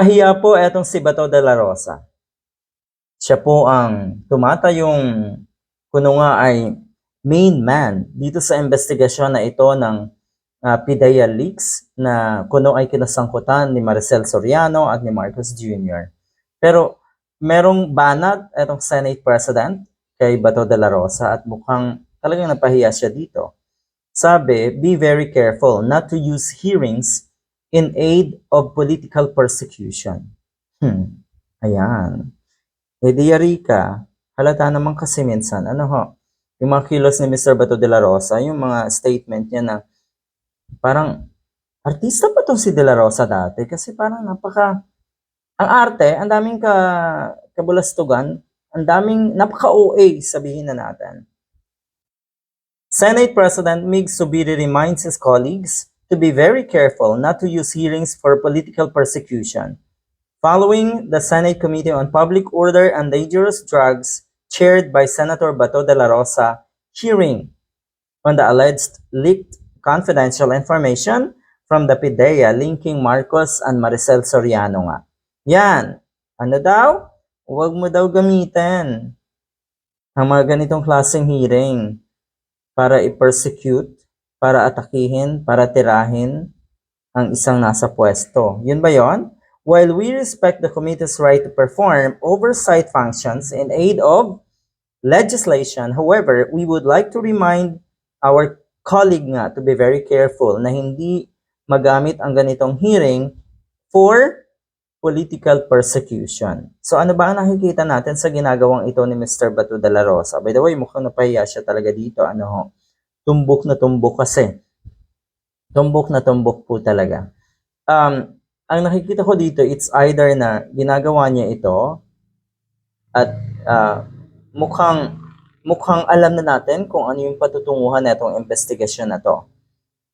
Pahiya po etong si Bato de la Rosa. Siya po ang tumatayong kuno nga ay main man dito sa investigasyon na ito ng uh, PIDEA leaks na kuno ay kinasangkutan ni Maricel Soriano at ni Marcos Jr. Pero merong banat etong Senate President kay Bato de la Rosa at mukhang talagang napahiya siya dito. Sabi, be very careful not to use hearings in aid of political persecution. Hmm. Ayan. Eh di halata naman kasi minsan, ano ho, yung mga kilos ni Mr. Bato de la Rosa, yung mga statement niya na parang artista pa tong si de la Rosa dati kasi parang napaka ang arte, ang daming ka kabulastugan, ang daming napaka-OA sabihin na natin. Senate President Mig Subiri reminds his colleagues to be very careful not to use hearings for political persecution. Following the Senate Committee on Public Order and Dangerous Drugs, chaired by Senator Bato de la Rosa, hearing on the alleged leaked confidential information from the PIDEA linking Marcos and Maricel Soriano nga. Yan. Ano daw? Huwag mo daw gamitin ang mga ganitong klaseng hearing para i-persecute, para atakihin, para tirahin ang isang nasa pwesto. Yun ba yon? While we respect the committee's right to perform oversight functions in aid of legislation, however, we would like to remind our colleague nga to be very careful na hindi magamit ang ganitong hearing for political persecution. So ano ba ang nakikita natin sa ginagawang ito ni Mr. Batu de la Rosa? By the way, mukhang napahiya siya talaga dito. Ano ho? Tumbok na tumbok kasi. Tumbok na tumbok po talaga. Um, ang nakikita ko dito, it's either na ginagawa niya ito at ah, mukhang mukhang alam na natin kung ano yung patutunguhan na itong investigasyon na to.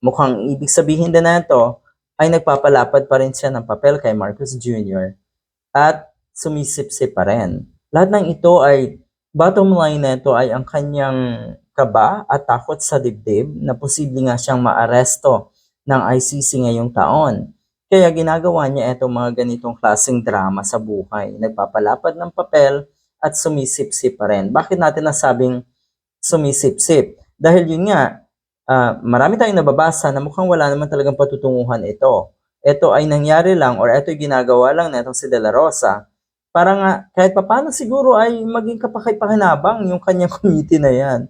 Mukhang ibig sabihin din na ito ay nagpapalapad pa rin siya ng papel kay Marcos Jr. at sumisipsip pa rin. Lahat ng ito ay, bottom line na ito ay ang kanyang kaba at takot sa dibdib na posible nga siyang maaresto ng ICC ngayong taon. Kaya ginagawa niya itong mga ganitong klaseng drama sa buhay. Nagpapalapad ng papel at sumisipsip pa rin. Bakit natin nasabing sumisipsip? Dahil yun nga, ah, marami tayong nababasa na mukhang wala naman talagang patutunguhan ito. Ito ay nangyari lang or ito ginagawa lang na itong si De La Rosa para nga kahit papano siguro ay maging kapakaipakinabang yung kanyang committee na yan.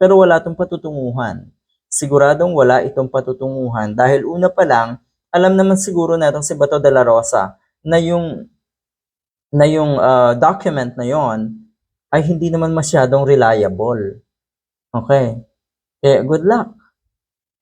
Pero wala itong patutunguhan. Siguradong wala itong patutunguhan dahil una pa lang, alam naman siguro na itong si Bato de la Rosa na yung na yung ah, document na yon ay hindi naman masyadong reliable. Okay? Kaya good luck.